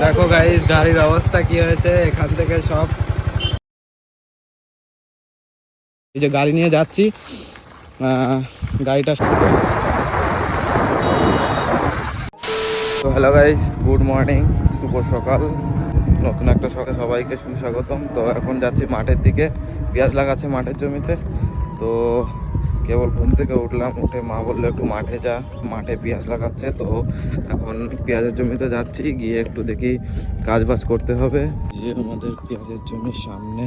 দেখো গাইস গাড়ির অবস্থা কি হয়েছে? এখান থেকে সব এই যে গাড়ি নিয়ে যাচ্ছি। গাড়িটা তো হ্যালো গাইস গুড মর্নিং শুভ সকাল। নতুন একটা সকাল সবাইকে সুস্বাগতম। তো এখন যাচ্ছি মাঠের দিকে। পেঁয়াজ লাগাচ্ছে মাঠের জমিতে। তো কেবল ঘুম থেকে উঠলাম, উঠে মা বলল, একটু মাঠে যা। মাঠে পেঁয়াজ লাগাচ্ছে, তো এখন পেঁয়াজের জমিতে যাচ্ছি, গিয়ে একটু দেখি কাজ বাজ করতে হবে। যে আমাদের পেঁয়াজের জমির সামনে।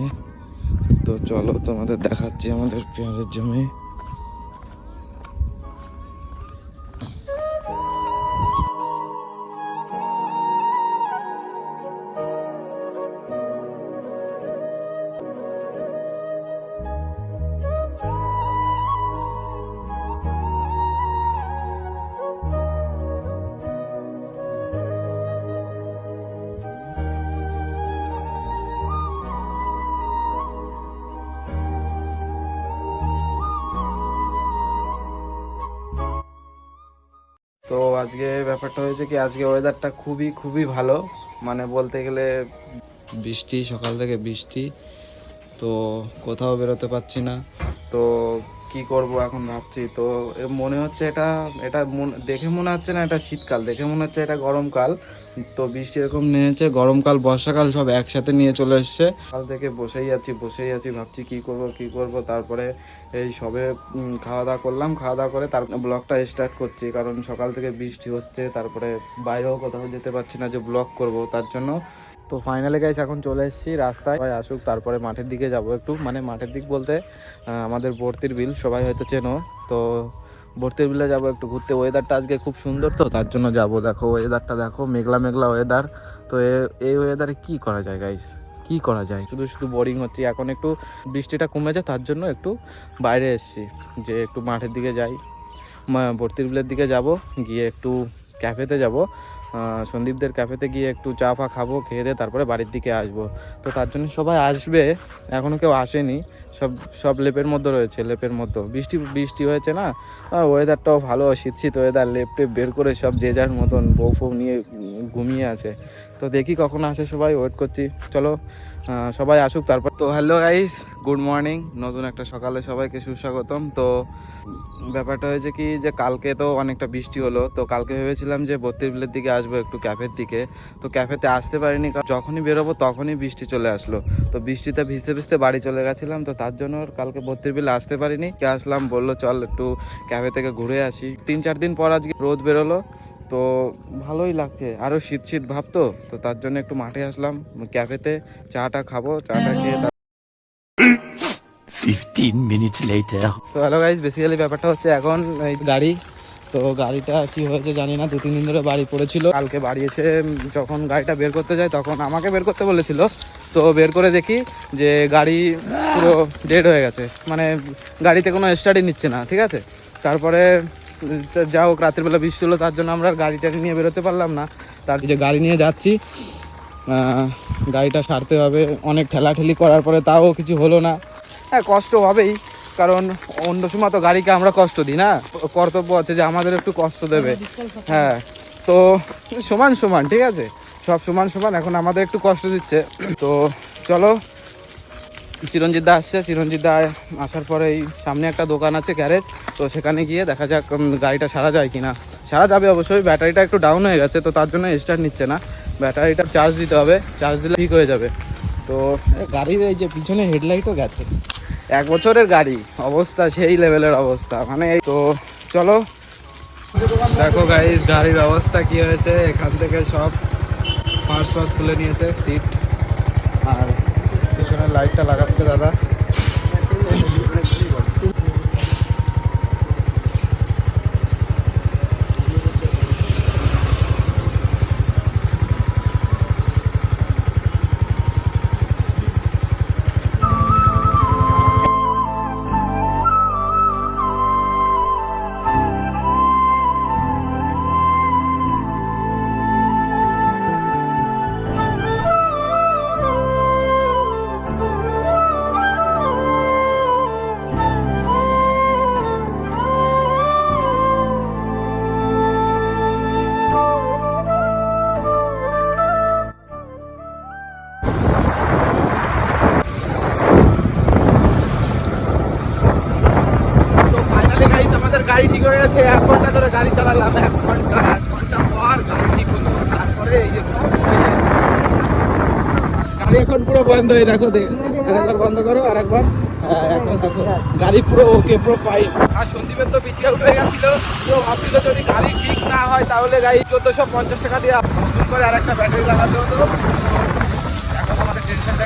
তো চলো তোমাদের দেখাচ্ছি আমাদের পেঁয়াজের জমি। তো আজকে ব্যাপারটা হয়েছে কি আজকে ওয়েদারটা খুবই খুবই ভালো। মানে বলতে গেলে বৃষ্টি সকাল থেকে বৃষ্টি তো কোথাও বেরোতে পারছি না। তো কি করব এখন ভাবছি। তো মনে হচ্ছে এটা এটা দেখে মনে হচ্ছে না এটা শীতকাল, দেখে মনে হচ্ছে এটা গরমকাল। তো বৃষ্টি এরকম নেমেছে, গরমকাল, বর্ষাকাল সব একসাথে নিয়ে চলে এসছে। কাল থেকে বসেই আছি বসেই আছি, ভাবছি কি করব কি করব। তারপরে এই সবে খাওয়া দাওয়া করলাম, খাওয়া দাওয়া করে তার ব্লগটা স্টার্ট করছি, কারণ সকাল থেকে বৃষ্টি হচ্ছে, তারপরে বাইরেও কোথাও যেতে পারছি না যে ব্লগ করব, তার জন্য তো ফাইনালে গাইস এখন চলে এসেছি রাস্তায়। সবাই আসুক, তারপরে মাঠের দিকে যাব একটু। মানে মাঠের দিক বলতে আমাদের ভর্তির বিল, সবাই হয়তো চেনো। তো ভর্তির বিলে যাব একটু ঘুরতে। ওয়েদারটা আজকে খুব সুন্দর তো, তার জন্য যাব। দেখো ওয়েদারটা দেখো মেঘলা মেঘলা ওয়েদার তো এই ওয়েদারে কি করা যায় গাইস কি করা যায়? শুধু শুধু বোরিং হচ্ছে। এখন একটু বৃষ্টিটা কমেছে, তার জন্য একটু বাইরে এসেছি। যে একটু মাঠের দিকে যাই। ভর্তির বিলের দিকে যাব, গিয়ে একটু ক্যাফেতে যাব। সন্দীপদের ক্যাফেতে গিয়ে একটু চা ফা খাব, খেয়ে দিয়ে তারপরে বাড়ির দিকে আসব। তো তার জন্য সবাই আসবে এখনও কেউ আসেনি। সব সব লেপের মধ্যে রয়েছে, লেপের মধ্যে। বৃষ্টি বৃষ্টি হয়েছে না? ওয়েদারটাও ভালো শীত শীত ওয়েদার লেপ টেপ বের করে সব যে যার মতন বউ ফৌ নিয়ে ঘুমিয়ে আছে। তো দেখি কখন আসে সবাই ওয়েট করছি। চলো সবাই আসুক তারপর। তো হ্যালো গাইস গুড মর্নিং নতুন একটা সকালে সবাইকে সুস্বাগতম। তো ব্যাপারটা হয়েছে কি যে কালকে তো অনেকটা বৃষ্টি হলো, তো কালকে ভেবেছিলাম যে বত্রিশ বিলের দিকে আসব একটু ক্যাফের দিকে। তো ক্যাফেতে আসতে পারিনি, কারণ যখনই বেরোবো তখনই বৃষ্টি চলে আসলো। তো বৃষ্টিতে ভিজতে ভিজতে বাড়ি চলে গেছিলাম, তো তার জন্য কালকে বত্রিশ বিলে আসতে পারিনি। কে আসলাম, বলল, চল একটু ক্যাফে থেকে ঘুরে আসি। তিন চার দিন পর আজকে রোদ বেরোলো, তো ভালোই লাগছে। আরও শীত শীত ভাব তো তো তার জন্য একটু মাঠে আসলাম, ক্যাফেতে চাটা খাব, চাটা খেয়ে 15 minutes later. তো হ্যালো গাইজ বেসিক্যালি ব্যাপারটা হচ্ছে এখন এই গাড়ি, তো গাড়িটা কি হয়েছে জানি না দু তিন দিন ধরে বাড়ি পড়েছিল। কালকে বাড়ি এসে যখন গাড়িটা বের করতে যাই তখন আমাকে বের করতে বলেছিল। তো বের করে দেখি যে গাড়ি পুরো ডেড হয়ে গেছে। মানে গাড়িতে কোনো স্টাডি নিচ্ছে না, ঠিক আছে? তারপরে যা হোক, রাতের বেলা বৃষ্টি হলো, তার জন্য আমরা গাড়িটা নিয়ে বেরোতে পারলাম না। তার যে গাড়ি নিয়ে যাচ্ছি গাড়িটা সারতে হবে, অনেক ঠেলাঠেলি করার পরে তাও কিছু হলো না। হ্যাঁ কষ্ট হবেই। কারণ অন্য সময় তো গাড়িকে আমরা কষ্ট দিই, না? কর্তব্য আছে যে আমাদের একটু কষ্ট দেবে। হ্যাঁ তো সমান সমান, ঠিক আছে? সব সমান সমান, এখন আমাদের একটু কষ্ট দিচ্ছে। তো চলো, চিরঞ্জিত দা আসছে। চিরঞ্জিত দা আসার পরে এই সামনে একটা দোকান আছে, গ্যারেজ। তো সেখানে গিয়ে দেখা যাক গাড়িটা সারা যায় কিনা। সারা যাবে অবশ্যই, ব্যাটারিটা একটু ডাউন হয়ে গেছে, তো তার জন্য স্টার্ট নিচ্ছে না। ব্যাটারিটা চার্জ দিতে হবে চার্জ দিলে ঠিক হয়ে যাবে। তো গাড়ির এই যে পিছনে হেডলাইটও গেছে। এক বছরের গাড়ি। অবস্থা সেই লেভেলের অবস্থা। মানে এই তো, চলো। দেখো গাড়ি গাড়ির অবস্থা কি হয়েছে? এখান থেকে সব পার্স পাঁচ খুলে নিয়েছে সিট আর পিছনে লাইটটা লাগাচ্ছে দাদা। গাড়ি ঠিক হয়ে গেছে এক ঘণ্টা ধরে গাড়ি চালালাম এক ঘণ্টা এক ঘণ্টা পর গাড়ি ঠিক হলো। তারপরে এই যে গাড়ি এখন পুরো বন্ধ হয়ে দেখো আরেকবার বন্ধ করো আরেকবার হ্যাঁ, এখন দেখো গাড়ি পুরো ওকে পুরো পাই আর সন্দীপের তো পিছিয়ে হয়ে গেছিল তো ভাবছিল যদি গাড়ি ঠিক না হয় তাহলে গাড়ি চোদ্দোশো পঞ্চাশ টাকা দিয়ে নতুন করে আর একটা ব্যাটারি লাগাতে হতো। এখন আমাদের টেনশনটা